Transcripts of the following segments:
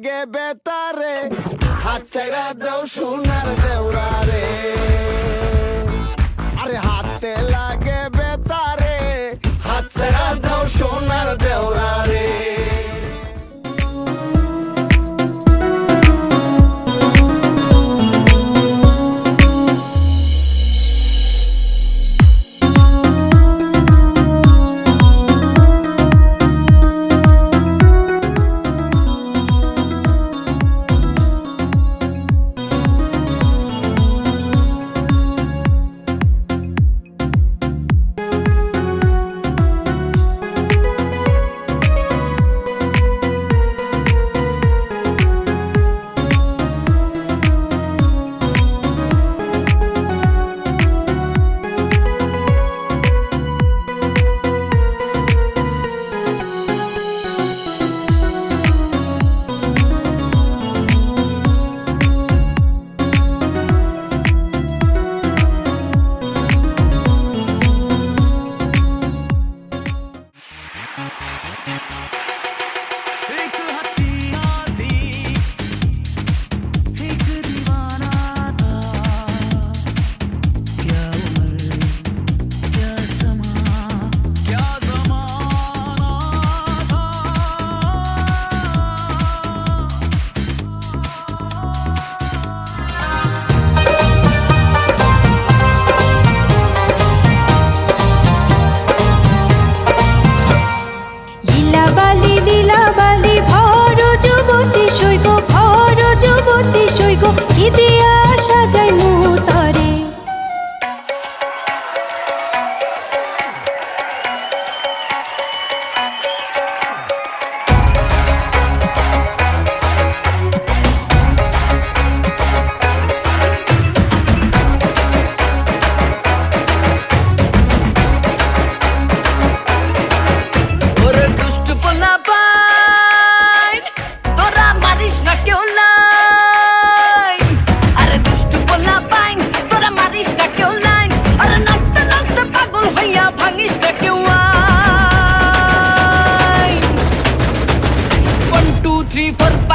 লাগে বেতারে। হাত চাইরা দেও, সোনার দেওরা রে আরে হাতে লাগে বেতারে। হাত চাইরা দেও, সোনার দেওরা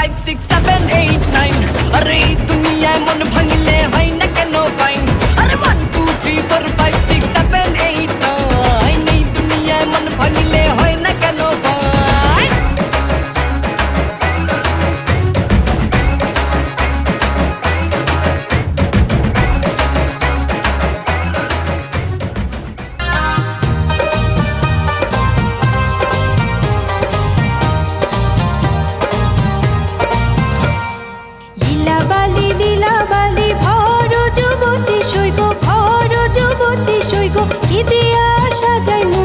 five six seven eight nine আরে তুমি এমন সাজাই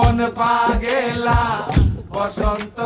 মন পাগেলা বসন্ত